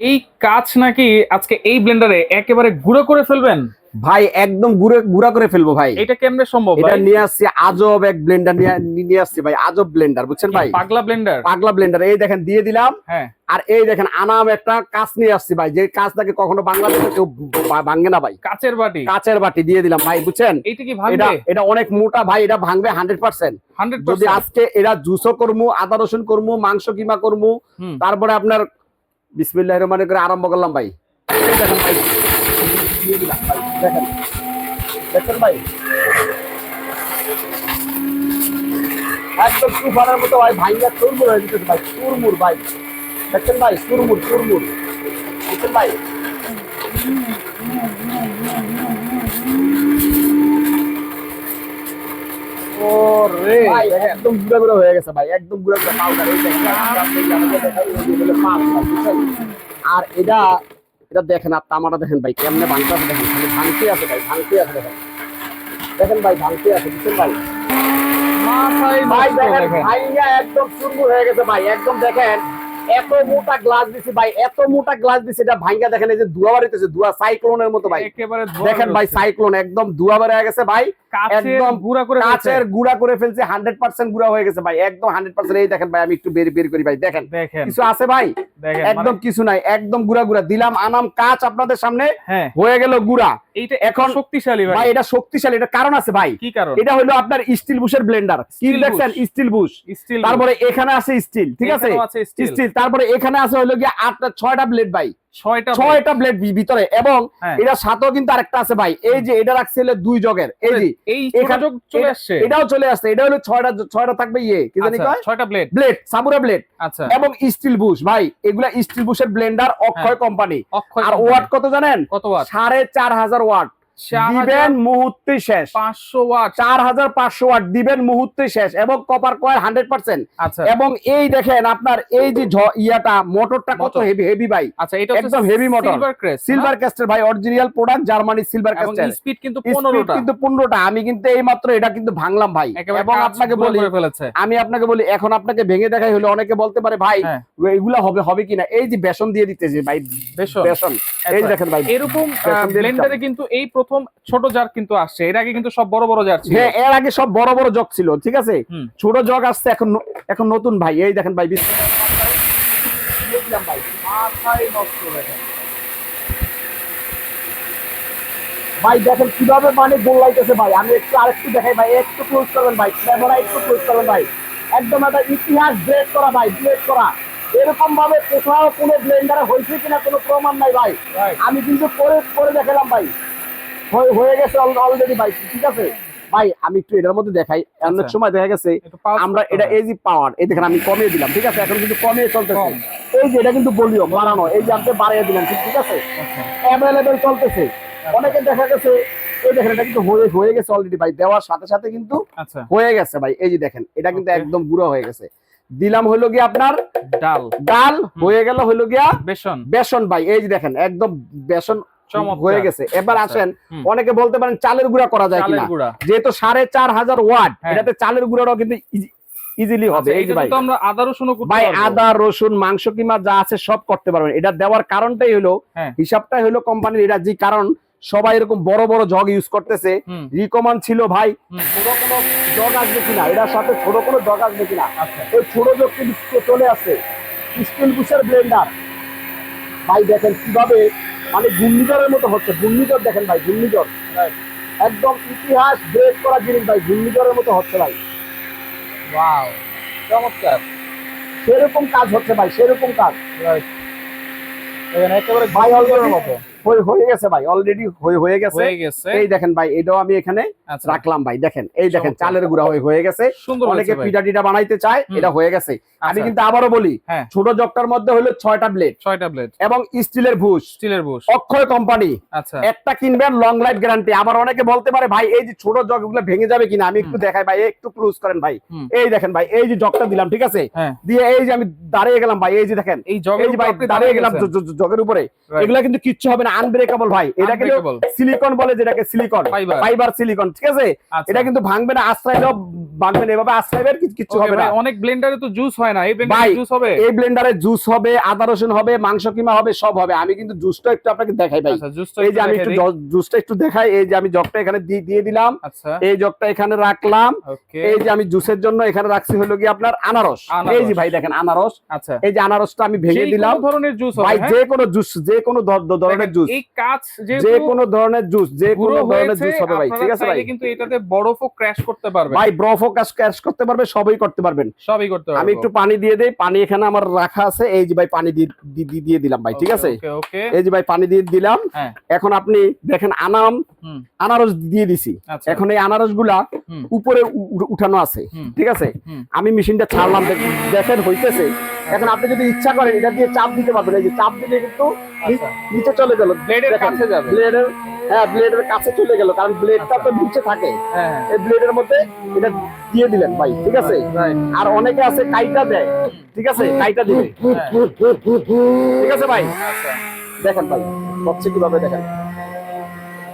এই কাজ নাকি আজকে এই ব্লেন্ডারে একেবারে গুঁড়ো করে ফেলবেন? ভাই একদম গুড়ে গুড়া করে ফেলব ভাই। এটা কেমনে সম্ভব এটা নিয়ে আসছি আজব এক ব্লেন্ডার নিয়ে আসছি ভাই আজব ব্লেন্ডার বুঝছেন ভাই? পাগলা ব্লেন্ডার পাগলা ব্লেন্ডার এই দেখেন দিয়ে দিলাম। হ্যাঁ। আর এই দেখেন আনাম একটা কাজ নিয়ে আসছি ভাই যে কাজটাকে কখনো বাংলাদেশে কেউ ভাঙে না ভাই। কাঁচের বাটি? কাঁচের বাটি দিয়ে দিলাম ভাই বুঝছেন? এইটা কি এটা ভাঙবে? এটা অনেক মোটা ভাই এটা ভাঙবে হান্ড্রেড পার্সেন্ট। যদি আজকে এরা জুসও করমু আদা রসুন করমু মাংস কিমা করমু তারপরে আপনার বিসমিল্লাহ রহমান করে আরম্ভ করলাম ভাই। দেখেন ভাই। দেখেন দেখেন ভাই। একদম তুফানের মতো ভাই, ভাইয়া চুরমুর হয়ে যেতেছে ভাই, চুরমুর ভাই। দেখছেন ভাই, চুরমুর চুরমুর। দেখছেন ভাই। ওরে ভাই একদম গুঁড়া গুঁড়া হয়ে গেছে ভাই একদম গুঁড়া গুঁড়া পাউডার এই ভাই? আর এটা এটা দেখেন আর তামাটা দেখেন ভাই কেমনে ভাঙতে আছে দেখেন খালি ভাঙতে আছে ভাই ভাঙতে আছে দেখেন দেখেন ভাই ভাঙতে আছে বুঝছেন ভাই ভাই দেখেন। ভাইয়া একদম চুরমুর হয়ে গেছে ভাই একদম দেখেন এত মোটা গ্লাস দিছি ভাই এত মোটা গ্লাস দিছি এটা ভাঙ্গা দেখেন এই যে দুয়া বাড়িতেছে দুয়া সাইক্লোনের মতো ভাই। দেখেন ভাই সাইক্লোন একদম দুয়া বেড়ে গেছে ভাই একদম গুঁড়া করে কাচের গুড়া করে ফেলছে হান্ড্রেড পার্সেন্ট গুড়া হয়ে গেছে ভাই একদম হান্ড্রেড পার্সেন্ট এই দেখেন ভাই আমি একটু বের বের করি ভাই দেখেন। কিছু আছে ভাই? দেখেন একদম মানে- কিছু নাই একদম গুড়া গুড়া। দিলাম আনাম কাচ আপনাদের সামনে হ্যাঁ। হয়ে গেল গুড়া। এখন- শক্তিশালী ভাই। এটা শক্তিশালী এটা কারণ আছে ভাই। কি কারণ? এটা হলো আপনার স্টিল বুশের ব্লেন্ডার কি দেখছেন? স্টিল বুশ তারপরে এখানে আছে স্টিল ঠিক আছে। স্টিল তারপরে এখানে আছে হলো গিয়ে আটটা ছয়টা ব্লেড ভাই। ছয়টা ছয়টা ব্লেড ভিতরে। এবং হ্যাঁ। এটা সাথেও কিন্তু আরেকটা আছে ভাই। এই যে এটা রাখছে হলো দুই জগের। এই যে এই চলে আসছে। এটাও চলে আসছে। এটা হলো ছয়টা ছয়টা থাকবে ইয়ে। কি জানি আচ্ছা, কয়? ছয়টা ব্লেড ব্লেড সাবুরা ব্লেড আচ্ছা। এবং স্টিল বুশ ভাই। এগুলা স্টিল বুশের ব্লেন্ডার অক্ষয় কোম্পানি অক্ষয় আর। ওয়াট কত জানেন? কত ওয়াট সাড়ে চার হাজার ওয়াট দিবেন মুহূর্তে শেষ। পাঁচশো ওয়াট। চার হাজার পাঁচশো ওয়াট দিবেন মুহূর্তে শেষ এবং কপার কয়েল হান্ড্রেড পার্সেন্ট আচ্ছা। এবং এই দেখেন আপনার এই যে ইয়াটা মোটরটা কত হেভি হেভি ভাই? আচ্ছা এটা একদম heavy motor। সিলভার ক্যাস্টের ভাই অরিজিনাল প্রোডাক্ট জার্মানি সিলভার ক্যাস্টের স্পিড কিন্তু 15টা কিন্তু পনেরোটা। আমি কিন্তু এই মাত্র এটা কিন্তু ভাঙলাম ভাই। এবং আপনাকে বলি ফেলেছে। আমি আপনাকে বলি এখন আপনাকে ভেঙে দেখাই হলে অনেকে বলতে পারে ভাই হ্যাঁ। এগুলা হবে হবে কিনা? এই যে বেসন দিয়ে দিতেছে ভাই। বেসন। বেসন। এই আচ্ছা, দেখেন ভাই এরকম ব্লেন্ডারে কিন্তু এই প্রথম ছোট জার কিন্তু আসছে। এর আগে কিন্তু সব বড় বড় জার ছিল। হ্যাঁ এর আগে সব বড় বড় জগ ছিল ঠিক আছে? ছোট জগ আসছে এখন এখন নতুন ভাই। এই দেখেন ভাই বিস- দেখলাম ভাই, মাথায় নষ্ট দেখেন। ভাই দেখেন কীভাবে মানে গোল্লাইতেছে ভাই। আমি একটু আরেকটু দেখাই ভাই একটু ক্লোজ করবেন ভাই ক্যামেরা একটু ক্লোজ করবেন ভাই। একদম একটা ইতিহাস ব্রেক করা ভাই ব্রেক করা। এরকম ভাবে কোথাও কোনো ব্লেন্ডারে হয়েছে কিনা কোনো প্রমাণ নাই ভাই. আমি কিন্তু পরে পরে দেখালাম ভাই। হয়ে- গেছে অলরেডি ভাই ঠিক আছে? ভাই আমি একটু এটার মধ্যে দেখাই। অনেক আচ্ছা। সময় দেখা গেছে আমরা এটা এই যে পাওয়ার এই দেখেন আমি কমিয়ে দিলাম ঠিক আছে? এখন কিন্তু কমিয়ে চলতেছে। এই যে এটা কিন্তু বলিও বাড়ানো এই যে আপনি বাড়িয়ে দিলেন ঠিক আছে? আচ্ছা। অ্যাভেলেবেল চলতেছে। অনেকে দেখা গেছে এই দেখেন এটা কিন্তু হয়ে হয়ে গেছে অলরেডি ভাই দেওয়ার সাথে সাথে কিন্তু আচ্ছা। হয়ে গেছে ভাই। এই যে দেখেন এটা কিন্তু একদম গুঁড়ো হয়ে গেছে। দিলাম হইল গিয়া আপনার ডাল। ডাল হয়ে গেল হইল গিয়া বেসন। বেসন ভাই এই যে দেখেন একদম বেসন। হয়ে গেছে। এবার আচ্ছা, আসেন অনেকে বলতে পারেন চালের গুঁড়া করা যায় কিনা। যেহেতু সাড়ে চার হাজার ওয়াট হ্যাঁ। এটাতে চালের গুঁড়াটাও কিন্তু ইজিলি হবে। আচ্ছা, এই যে ভাই। আমরা আদা করতে ভাই আদা রসুন মাংস কিমা যা আছে সব করতে পারবেন। এটা দেওয়ার কারণটাই হলো হ্যাঁ। হিসাবটাই হলো কোম্পানির এটা যে কারণ সবাই এরকম বড় বড় জগ ইউজ করতেছে। রিকমান ছিল ভাই ছোট কোনো জগ আসবে কিনা এটার সাথে ছোট কোনো জগ আসবে কিনা। আচ্ছা। এই ছোট জগ কিন্তু চলে আসছে স্টিল বুশের ব্লেন্ডার ভাই দেখেন কীভাবে মানে ঘূর্ণিঝড়ের মতো হচ্ছে ঘূর্ণিঝড় দেখেন ভাই ঘূর্ণিঝড়। একদম ইতিহাস ব্রেক করা জিনিস ভাই ঘূর্ণিঝড়ের মতো হচ্ছে ভাই। ওয়াও চমৎকার। সেরকম কাজ হচ্ছে ভাই সেরকম কাজ। একেবারে ভাই হলের মতো। হয়ে হয়ে গেছে ভাই অলরেডি হয়ে হয়ে গেছে। এই দেখেন ভাই এটাও আমি এখানে আচ্ছা। রাখলাম ভাই দেখেন এই দেখেন চালের গুঁড়া হয়ে গেছে। অনেকে পিঠা টিটা বানাইতে চায় এটা হয়ে গেছে। আমি আচ্ছা। কিন্তু আবারও বলি হ্যাঁ। ছোট জগটার মধ্যে হলো ছয়টা ব্লেড ছয়টা ব্লেড এবং স্টিলের ভুষ। স্টিলের বুশ অক্ষয় কোম্পানি আচ্ছা। একটা কিনবেন লং লাইফ গ্যারান্টি আবার অনেকে বলতে পারে ভাই এই যে ছোট জগগুলো ভেঙে যাবে কিনা? আমি একটু দেখাই ভাই একটু ক্লোজ করেন ভাই। এই দেখেন ভাই এই যে জগটা দিলাম ঠিক আছে? হ্যাঁ। দিয়ে এই যে আমি দাঁড়িয়ে গেলাম ভাই এই যে দেখেন। এই ভাই দাঁড়িয়ে গেলাম জগের উপরে। এগুলা কিন্তু কিচ্ছু হবে না। আনব্রেকেবল ভাই। এটা কিন্তু সিলিকন বলে যেটাকে সিলিকন ফাইবার সিলিকন ঠিক আছে? আচ্ছা। এটা কিন্তু ভাঙবে না আশ্রয়টাও ভাঙবে না এভাবে আশ্রয়ের কিচ্ছু Okay হবে না। অনেক ব্লেন্ডারে তো জুস হয় না। এই ব্লেন্ডারে জুস হবে? এই ব্লেন্ডারে জুস হবে আদা রসুন হবে মাংস কিমা হবে সব হবে। আমি কিন্তু জুসটা একটু আপনাকে দেখাই ভাই। আচ্ছা এই যে আমি একটু জুসটা একটু দেখাই। এই যে আমি জগটা এখানে দিয়ে দিলাম। আচ্ছা। এই জগটা এখানে রাখলাম। এই যে আমি জুসের জন্য এখানে রাখছি হলো কি আপনার আনারস। এই যে ভাই দেখেন আনারস। আচ্ছা। এই যে আনারসটা আমি ভেঙে দিলাম। ধরনের জুস হবে ভাই হ্যাঁ? যে কোনো জুস যে কোনো ধর- ধর- ধরনের দেখেন, জুস এই কাজ যে কোনো ধরনের জুস যে কোনো ধরনের জুস হবে ভাই ঠিক আছে ভাই? কিন্তু এটাতে বরফও ক্র্যাশ করতে পারবে ভাই ব্রফও ক্যাশ করতে পারবে সবই করতে পারবেন। সবই করতে পারবে। আমি একটু পানি দিয়ে দেই পানি এখানে আমার রাখা আছে। এই যে ভাই পানি দিয়ে দিয়ে দিলাম ভাই ঠিক আছে? এই যে ভাই পানি দিয়ে দিলাম। হ্যাঁ। এখন আপনি দেখেন আনাম আনারস দিয়ে দিছি। আচ্ছা। এখন এই আনারসগুলা উপরে উঠানো আছে ঠিক আছে? আমি মেশিনটা ছাড়লাম দেখ- দেখেন হইতেছে। এখন আপনি যদি ইচ্ছা করেন এটা দিয়ে চাপ দিতে পারবেন। এই যে চাপ দিলে কিন্তু আচ্ছা। নিচে চলে গেল। ব্লেডের কাছে যাবে। ব্লেডের হ্যাঁ ব্লেডের কাছে চলে গেল। কারণ ব্লেডটা তো নিচে থাকে। হ্যাঁ। হ্যাঁ এই ব্লেডের মধ্যে এটা দিয়ে দিলেন ভাই ঠিক আছে? আর অনেকে আছে কাইটা দেয় ঠিক আছে? কাইটা দিবে। ঠিক আছে ভাই? আচ্ছা। দেখেন ভাই হচ্ছে কীভাবে দেখেন।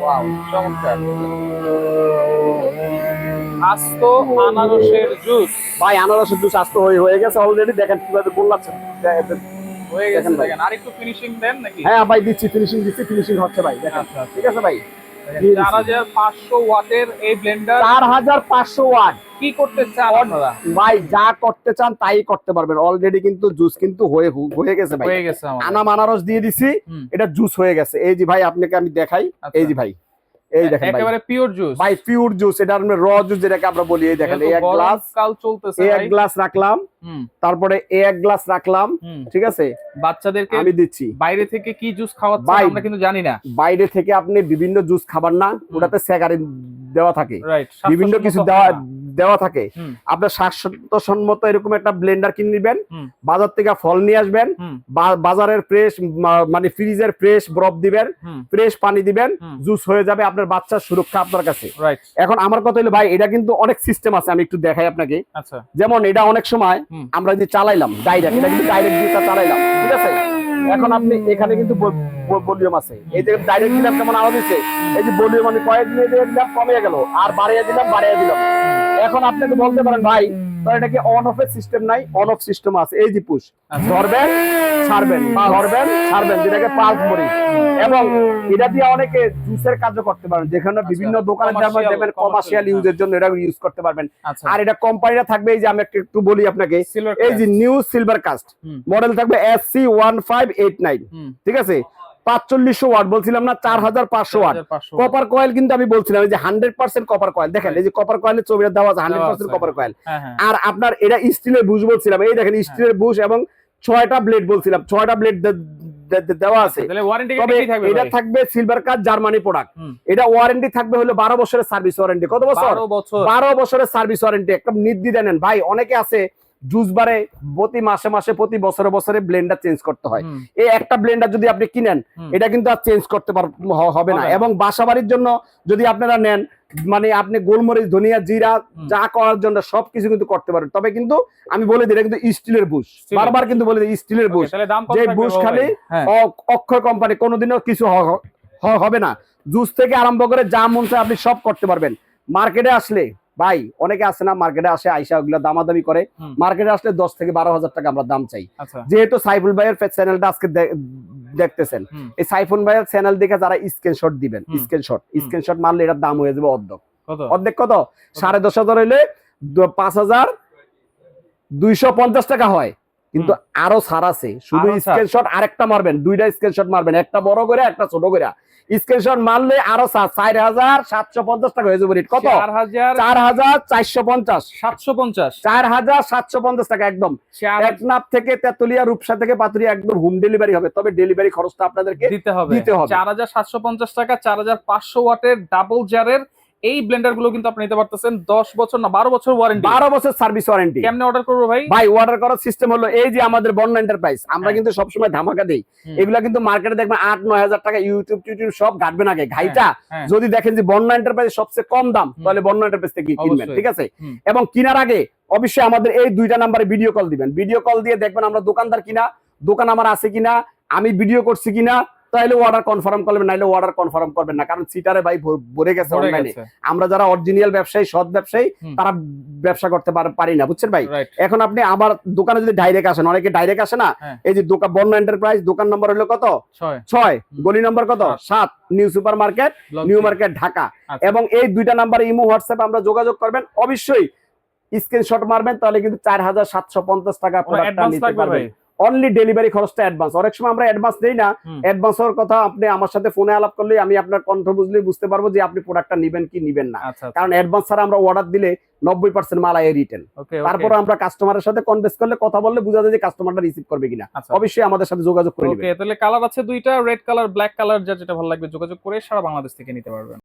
ওয়াও চমৎকার। আস্ত আনারসের জুস। ভাই আনারসের জুস আস্ত হয়ে হয়ে গেছে অলরেডি দেখেন কীভাবে গোল্লাচ্ছে। হয়ে গেছে দেখেন আর একটু ফিনিশিং দেন নাকি? হ্যাঁ ভাই দিচ্ছি ফিনিশিং দিচ্ছি ফিনিশিং হচ্ছে ভাই। দেখেন। আচ্ছা আচ্ছা। ঠিক আছে ভাই? চার হাজার পাঁচশো ওয়াটের এই ব্লেন্ডার চার হাজার পাঁচশো ওয়াট। কি করতে চান আপনারা? ভাই যা করতে চান তাই করতে পারবেন। অলরেডি কিন্তু জুস কিন্তু হয়ে হয়ে গেছে ভাই। হয়ে গেছে আনাম আনারস দিয়ে দিছি এটা জুস হয়ে গেছে। এই যে ভাই আপনাকে আমি দেখাই। আচ্ছা। এই যে ভাই। এই দেখেন একেবারে পিওর জুস ভাই পিওর জুস এটা আমরা র জুস যেটাকে আমরা বলি এই দেখেন এই এক গ্লাস কাল চলতেছে এক গ্লাস রাখলাম তারপরে এক গ্লাস রাখলাম ঠিক আছে? বাচ্চাদেরকে আমি দিচ্ছি। বাইরে থেকে কি জুস খাওয়াচ্ছে আমরা কিন্তু জানি না। বাইরে থেকে আপনি বিভিন্ন জুস খাবার না ওটাতে স্যাগারিন দেওয়া থাকে। বিভিন্ন কিছু দেওয়া দেওয়া থাকে। আপনার স্বাস্থ্যসম্মত এরকম একটা ব্লেন্ডার কিনে নিবেন। বাজার থেকে ফল নিয়ে আসবেন বাজারের ফ্রেশ মানে ফ্রিজের ফ্রেশ বরফ দিবেন ফ্রেশ পানি দিবেন জুস হয়ে যাবে আপনার বাচ্চার সুরক্ষা আপনার কাছে। এখন আমার কথা হলো ভাই এটা কিন্তু অনেক সিস্টেম আছে আমি একটু দেখাই আপনাকে। আচ্ছা। যেমন এটা অনেক সময় আমরা যে চালাইলাম ডাইরেক্ট এটা কিন্তু ডাইরেক্ট দিয়ে চালাইলাম ঠিক আছে? এখন আপনি এখানে কিন্তু ভলিউম আছে। এই যে ডাইরেক্ট দিলাম কেমন আওয়াজ দিচ্ছে এই যে ভলিউম আমি কয়েক দিয়ে দিলাম কমে গেল, আর বাড়িয়ে দিলাম বাড়িয়ে দিলাম। এখন আপনাকে বলতে পারেন, ভাই তো এটা কি অন অফ এর সিস্টেম নাই? অন অফ সিস্টেম আছে। এই যে পুশ আচ্ছা। ধরবেন ছাড়বেন ধরবেন ছাড়বেন যেটাকে পালস বলি। এবং এটা দিয়ে অনেকে জুসের কাজও করতে পারেন। যেখানে বিভিন্ন দোকানে যেমন দেবেন কমার্শিয়াল হ্যাঁ। ইউজের জন্য এটা ইউজ করতে পারবেন। আচ্ছা। আর এটা কোম্পানিটা থাকবে এই যে আমি একটু একটু বলি আপনাকে। এই যে নিউ সিলভার কাস্ট মডেল থাকবে S C one five eight nine ঠিক আছে? পাঁচচল্লিশশো ওয়াট বলছিলাম না চার হাজার পাঁচশো ওয়াট। কপার কয়েল কিন্তু আমি বলছিলাম এই যে হান্ড্রেড পার্সেন্ট কপার কয়েল দেখেন এই যে কপার কয়েলের ছবিটা দেওয়া আছে হান্ড্রেড পার্সেন্ট কপার কয়েল হ্যাঁ হ্যাঁ। আর আপনার এটা স্টিলের বুশ বলছিলাম এই দেখেন স্টিলের বুশ এবং ছয়টা ব্লেড বলছিলাম ছয়টা ব্লেড দেওয়া আছে। তবে এটা থাকবে সিলভার কার্ড জার্মানি প্রোডাক্ট এটা ওয়ারেন্টি থাকবে হলো বারো বছরের সার্ভিস ওয়ারেন্টি কত বছর? বারো বছরের সার্ভিস ওয়ারেন্টি একটা নির্দি দেন ভাই অনেকে আছে জুস বারে প্রতি মাসে মাসে প্রতি বছরে বছরে ব্লেন্ডার চেঞ্জ করতে হয়। এই একটা ব্লেন্ডার যদি আপনি কিনেন এটা কিন্তু আর চেঞ্জ করতে হবে না। এবং বাসা বাড়ির জন্য যদি আপনারা নেন মানে আপনি গোলমরিচ ধনিয়া জিরা। যা করার জন্য সবকিছু কিন্তু করতে পারবেন তবে কিন্তু আমি বলে দিই এটা কিন্তু স্টিলের বুশ বারবার কিন্তু বলে দিই স্টিলের বুশ যে বুশ খালি? হ্যাঁ। অক্ষয় কোম্পানি কোনোদিনও কিছু হবে না। জুস থেকে আরম্ভ করে যা মন চায় আপনি সব করতে পারবেন। মার্কেটে আসলে ভাই অনেকে আসে না মার্কেটে আসে আইসা ওগুলো দামাদামি করে। মার্কেটে আসলে দশ থেকে বারো হাজার টাকা আমরা দাম চাই। আচ্ছা। যেহেতু সাইফুল ভাইয়ের চ্যানেলটা আজকে দেখতেছেন। এই সাইফুল ভাইয়ের চ্যানেল দেখে যারা স্ক্রিনশট দিবেন। স্ক্রিনশট। স্ক্রিনশট মারলে এটার দাম হয়ে যাবে অর্ধেক। অর্ধেক কত? সাড়ে দশ হাজার হইলে পাঁচ হাজার দুইশো পঞ্চাশ টাকা হয়। কিন্তু আরও ছাড় আছে। শুধু স্ক্রিনশট আরেকটা মারবেন দুইটা স্ক্রিনশট মারবেন একটা বড় করে একটা ছোট করে। স্ক্রিনশট মারলে আরও চার হাজার সাতশো পঞ্চাশ টাকা হয়ে যাবে রেট কত? চার হাজার চারশো পঞ্চাশ। সাতশো পঞ্চাশ। চার হাজার সাতশো পঞ্চাশ টাকা একদম। টেকনাফ থেকে তেতুলিয়া রূপসা থেকে পাতুরিয়া একদম হোম ডেলিভারি হবে। তবে ডেলিভারি খরচটা আপনাদেরকে দিতে হবে। দিতে হবে। চার হাজার সাতশো পঞ্চাশ টাকা চার হাজার পাঁচশো ওয়াটের ডাবল জারের এই ব্লেন্ডারগুলো কিন্তু আপনি নিতে পারতেছেন দশ বছর না বারো বছর ওয়ারেন্টি বারো বছর সার্ভিস ওয়ারেন্টি কেমনে অর্ডার করব ভাই? ভাই অর্ডার করার সিস্টেম হলো এই যে আমাদের বন্যা এন্টারপ্রাইজ আমরা হ্যাঁ। কিন্তু সবসময় ধামাকা দেই। এগুলা কিন্তু মার্কেটে দেখবেন আট নয় হাজার টাকা ইউটিউব টিউটিউব সব ঘাটবেন আগে। ঘাইটা হ্যাঁ। যদি দেখেন যে বন্যা এন্টারপ্রাইজ সবচেয়ে কম দাম তাহলে বন্যা এন্টারপ্রাইজ থেকে কিনবেন ঠিক আছে? এবং কিনার আগে অবশ্যই আমাদের এই দুইটা নাম্বারে ভিডিও কল দিবেন। ভিডিও কল দিয়ে দেখবেন আমরা দোকানদার কিনা দোকান আমার আছে কিনা আমি ভিডিও করছি কিনা তাহলে অর্ডার কনফার্ম করবেন নাইলে অর্ডার কনফার্ম করবেন না। কারণ সিটারে ভাই ভর- গেছে অনলাইনে আমরা যারা অরিজিনাল ব্যবসায়ী সৎ ব্যবসায়ী তারা ব্যবসা করতে পারি না। বুঝছেন ভাই? এখন আপনি আমার দোকানে যদি ডাইরেক্ট আসেন অনেকে ডাইরেক্ট আসে না হ্যাঁ। এই যে দোকান বন্য এন্টারপ্রাইজ দোকান নম্বর হলো কত? ছয়। গলি নম্বর কত? সাত। New super market new market Dhaka. আচ্ছা। এবং এই দুইটা নাম্বারে ইমো হোয়াটসঅ্যাপ আমরা যোগাযোগ করবেন। অবশ্যই স্ক্রিনশট মারবেন তাহলে কিন্তু চার হাজার সাতশো পঞ্চাশ টাকা প্রোডাক্টটা নিতে পারবেন। অনলি ডেলিভারি খরচটা অ্যাডভান্স অনেক সময় আমরা অ্যাডভান্স দেই না। হুম। অ্যাডভান্সের কথা আপনি আমার সাথে ফোনে আলাপ করলে আমি আপনার কণ্ঠ বুঝলেই বুঝতে পারব যে আপনি প্রোডাক্টটা নিবেন কি নিবেন না। আচ্ছা কারণ অ্যাডভান্স ছাড়া আমরা অর্ডার দিলে নব্বই পার্সেন্ট মাল আয় রিটেন তারপর আমরা কাস্টমারের সাথে কনভেন্স করলে কথা বললে বোঝা যায় যে কাস্টমারটা রিসিভ করবে কিনা। আচ্ছা অবশ্যই আমাদের সাথে যোগাযোগ করে তাহলে কালার আছে দুইটা রেড কালার ব্ল্যাক কালার যা যেটা ভালো লাগবে যোগাযোগ করে সারা বাংলাদেশ থেকে নিতে পারবেন।